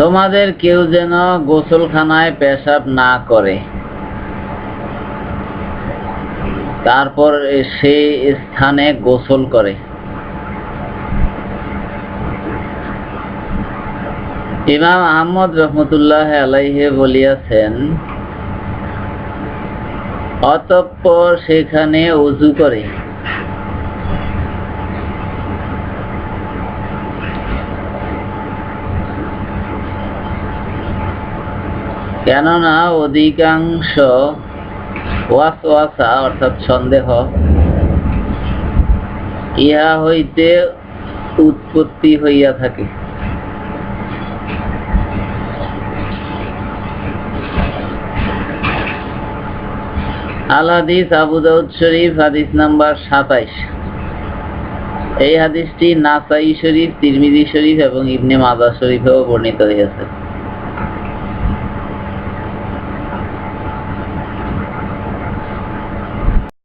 তোমাদের কেউ যেন গোসলখানায় পেশাব না করে। তারপর সেই স্থানে গোসল করে। ইমাম আহমদ রহমতুল্লাহ আলাইহে বলিয়াছেন, অতঃপর সেখানে উজু করে। কেননা অধিকাংশ ওয়াসওয়াসা, অর্থাৎ সন্দেহ, ইহা হইতে উৎপত্তি হইয়া থাকে। আল হাদিস আবু দাউদ শরীফ, হাদিস নাম্বার সাতাইশ। এই হাদিসটি নাসাই শরীফ, তিরমিজি শরীফ এবং ইবনে মাদা শরীফেও বর্ণিত হয়েছে